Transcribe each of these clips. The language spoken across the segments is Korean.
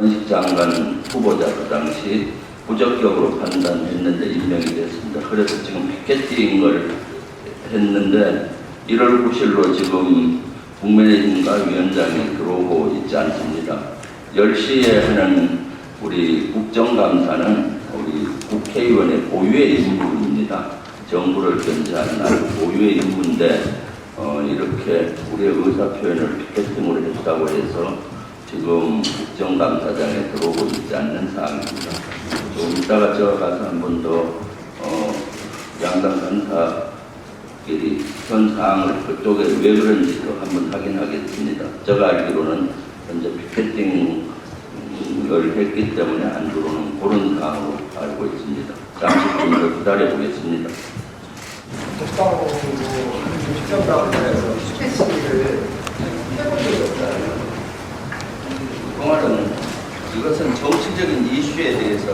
원식 장관 후보자 그 당시 부적격으로 판단했는데 임명이 됐습니다. 그래서 지금 피켓팅 걸 했는데 1월 9일로 지금 국민의힘과 위원장이 들어오고 있지 않습니다. 10시에 하는 우리 국정감사는 우리 국회의원의 고유의 임무입니다. 정부를 견제하는 아주 고유의 임무인데 어, 이렇게 우리의 의사표현을 피켓팅으로 했다고 해서 지금 국정감사장에 들어오고 있지 않는 상황입니다. 좀 이따가 저 가서 한 번 더 어, 양당 간사끼리 현 상황을 그쪽에 왜 그런지도 한번 확인하겠습니다. 제가 알기로는 현재 피켓팅을 했기 때문에 안 들어오는 그런 상황으로 알고 있습니다. 잠시 좀 기다려 보겠습니다. 해서 스케치를 해본 적이 없잖아요. 그동안은 이것은 정치적인 이슈에 대해서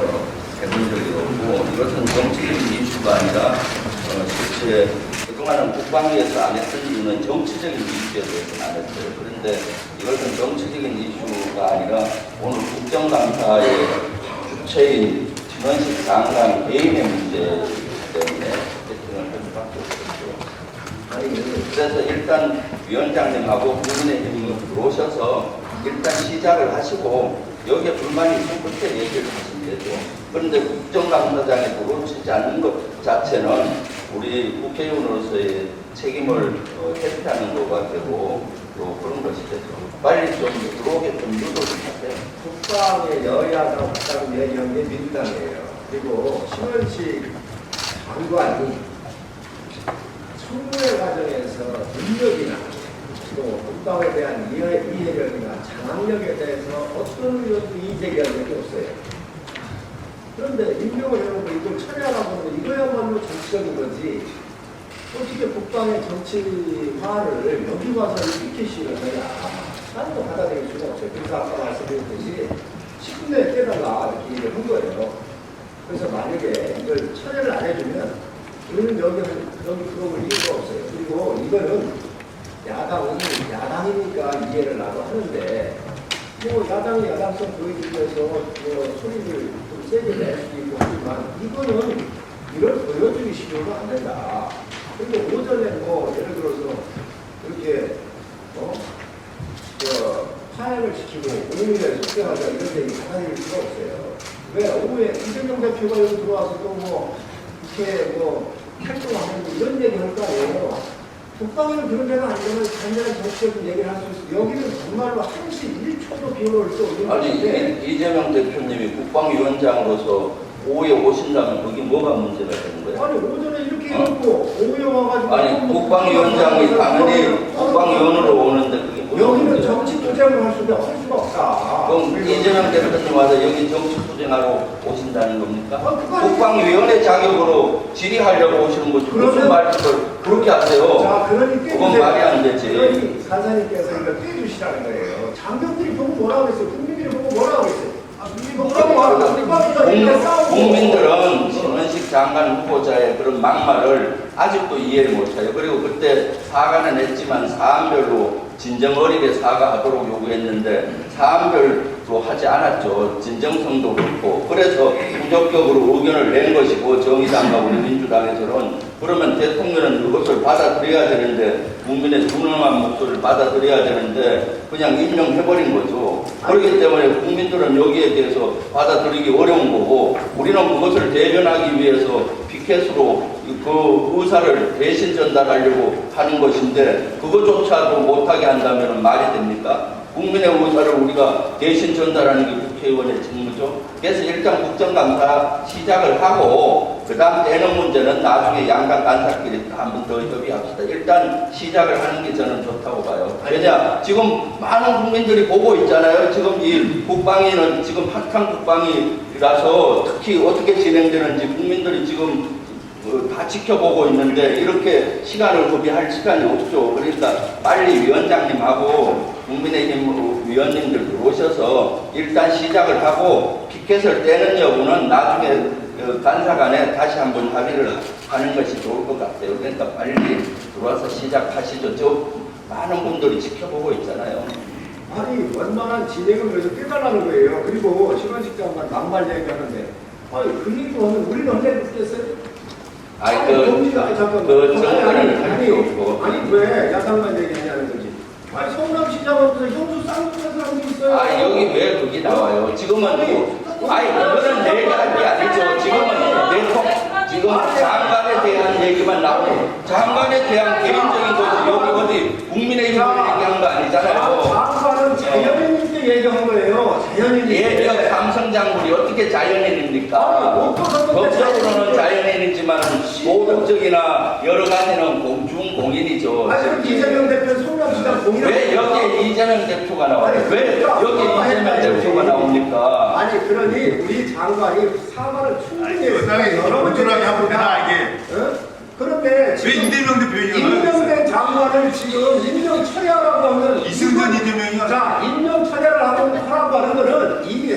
해본 적이 없고 이것은 정치적인 이슈가 아니라 어, 실제 그동안은 국방위에서 안 했던 이유는 정치적인 이슈에 대해서 안 했어요. 그런데 이것은 정치적인 이슈가 아니라 오늘 국정감사의 주체인 진원식 장관 개인의 문제이기 때문에 개정을 할 수밖에 없었죠. 그래서 일단 위원장님하고 국민의힘으로 들어오셔서 일단 시작을 하시고 여기에 불만이 있으면 그때 얘기를 하시면 되죠. 그런데 국정감사장에 들어오시지 않는 것 자체는 우리 국회의원으로서의 책임을 어, 회피하는 거가 되고 또 그런 것이 되죠. 빨리 좀 들어오게 좀 유도를 하세요. 국방의 여야가 국방 얘기한 게 민주당이에요. 그리고 신원식 장관이 청문회 과정에서 능력이나 또 국방에 대한 이해, 이해력이나 장악력에 대해서 어떤 의견도 이제기한 적이 없어요. 그런데 임명을 해놓고 이걸 처리하라고 하면 이거야말로 정치적인 거지. 어떻게 국방의 정치화를 여기 와서 씌우는 거야. 나는 뭐 받아들일 수가 없어요. 그래서 아까 말씀드렸듯이 10분에 깨달라 이렇게 얘기를 한 거예요. 그래서 만약에 이걸 처리를 안 해주면 우리는 여기, 여기 들어올 이유가 없어요. 그리고 이거는 야당은 야당이니까 이해를 나도 하는데 뭐 야당이 야당성 보여주기 위해서 뭐 소리를 좀 세게 낼 수도 있고 하지만 이거는 이걸 보여주기 식으로는 안 된다. 그리고 오전에 뭐 예를 들어서 이렇게 어? 저 파행을 시키고 오후에 속대하자 이런 얘기 받아들일 수가 없어요. 왜 오후에 이재명 대표가 여기 들어와서 또뭐 이렇게 뭐 활동하는 이런 얘기 할 거 아니에요. 국방에는 그런 데가 아니면 단순한 정치적인 얘기를 할 수 있어요. 여기는 정말로 한시 1초도 비용을 써 없는 아니 건데 이- 이재명 대표님이 국방위원장으로서 오후에 오신다면 그게 뭐가 문제가 되는 거예요? 아니 오전에 이렇게 해놓고 오후에 와가지고 아니 또뭐 국방위원장이 당연히 또 국방위원으로 오는데 그게 뭐가 여기는 문제예요? 정치 투쟁을 할 수가 할 수가 없다. 그럼 이재명 대표님 와서 여기 정치 투쟁하러 오신다는 겁니까? 아, 국방위원회 자격으로 질의하려고 오시는 거지 무슨 말씀을 그렇게 하세요? 자, 그러니 그건 말이 안 되지. 그러니 간사님께서 이거 떼주시라는 거예요. 장병들이 보고 뭐라고 했어요? 국민들이 보고 뭐라고 했어요? 아, 뭐라고 국- 국민들은 신원식 장관 후보자의 그런 막말을 아직도 이해를 못해요. 그리고 그때 사과는 했지만 사안별로 진정 어리게 사과하도록 요구했는데 사안별로 하지 않았죠. 진정성도 그렇고 그래서 부적격으로 의견을 낸 것이고 정의당과 우리 민주당에서는 그러면 대통령은 그것을 받아들여야 되는데 국민의 분명한 목소리를 받아들여야 되는데 그냥 임명해버린 거죠. 그렇기 때문에 국민들은 여기에 대해서 받아들이기 어려운 거고 우리는 그것을 대변하기 위해서 피켓으로 그 의사를 대신 전달하려고 하는 것인데 그것조차도 못하게 한다면 말이 됩니까? 국민의 의사를 우리가 대신 전달하는 게 국회의원의 직무죠. 그래서 일단 국정감사 시작을 하고 그 다음 되는 문제는 나중에 양당 간사끼리 한번 더 협의합시다. 일단 시작을 하는 게 저는 좋다고 봐요. 왜냐 지금 많은 국민들이 보고 있잖아요. 지금 이 국방위는 지금 한창 국방이라서 특히 어떻게 진행되는지 국민들이 지금 어, 다 지켜보고 있는데 이렇게 시간을 소비할 시간이 없죠. 그러니까 빨리 위원장님하고 국민의힘 위원님들 들어오셔서 일단 시작을 하고 피켓을 떼는 여부는 나중에 어, 간사 간에 다시 한번 합의를 하는 것이 좋을 것 같아요. 그러니까 빨리 들어와서 시작하시죠. 저 많은 분들이 지켜보고 있잖아요. 아니 원만한 진행을 위해서 깨달라는 거예요. 그리고 장관 막말 얘기하는데 아니 그 얘기는 우리는 언제 듣겠어요? 아니 그, 뭡니까? 아니, 잠깐만. 그 아니, 정권을 아니, 할 아니, 수 없고 아니 왜 야당만 얘기하냐는 거지. 아니 성남시장하고서 형수 쌍둥이 사람도 있어요. 아 여기 왜 그게 나와요? 지금은 또 아니 그거는 내가 할 게 아니죠. 지금은 대통 지금 장관에 대한 얘기만 나오고 장관에 대한 개인적인 거지 여기 어디 국민의힘 얘기한 거 아니잖아요. 장관은 자연인님께 얘기한 거예요. 예비역 삼 성 장군이 어떻게 자연인입니까? 어떻게 법적으로는 자연인이지만 도덕적이나 여러 가지는 공중 공인이죠. 아니 그럼 이재명 대표 성남시장 공약. 왜 여기에 이재명 대표가 나와요? 왜 여기 이재명 대표가 나옵니까? 아니 그러니 우리 장관이 사과를 충분히 여당이 건조하게 하면 되나, 이게? 어? 그런데 왜 지금 이재명 대표 얘기가 임명된 장관을 지금 임명 처리하라고 하면 이승전 이재명이야. 자 임명 처리를 하고 하라고 하는 거는 이미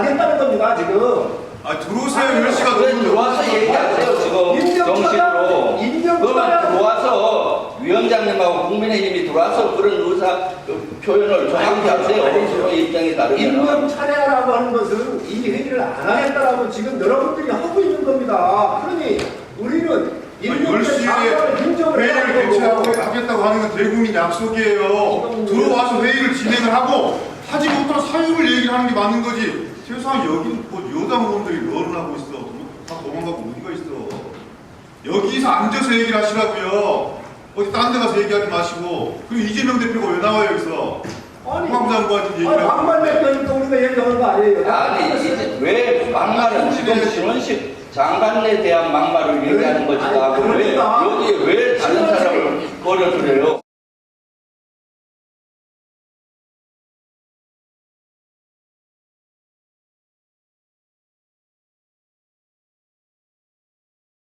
하겠다는 겁니다 지금. 아 들어오세요 10시가 그래 넘으면 들어와서 얘기하세요 지금. 인정 정식으로 처리하고, 인정 그러면 처리하고. 들어와서 위원장님하고 국민의힘이 들어와서 그런 의사 그 표현을 정확히 하세요. 서로의 입장이 다르면. 임명 차례하라고 하는 것은 이 회의를 안 하겠다라고 지금 여러분들이 하고 있는 겁니다. 그러니 우리는 임명된 10시에 장관을 인정을 해야 회의를 개최하고 하겠다고 하는 건 대국민 약속이에요. 들어와서 회의를 진행을 하고 하지 못한 사유를 얘기를 하는 게 맞는 거지 세상에 여기 뭐 여당 의원들이 널을 하고 있어. 다 도망가고 어디가 있어? 여기서 앉아서 얘기를 하시라고요. 어디 딴 데 가서 얘기하지 마시고. 그리고 이재명 대표가 왜 나와요 여기서? 아니 국방장관한테 아니 얘기를 하고. 막말 냈다니까 우리가 얘기하는 거 아니에요? 아니 이제 왜 막말은 지금 신원식 장관에 대한 막말을 얘기하는 거지 아니, 왜 그러니까.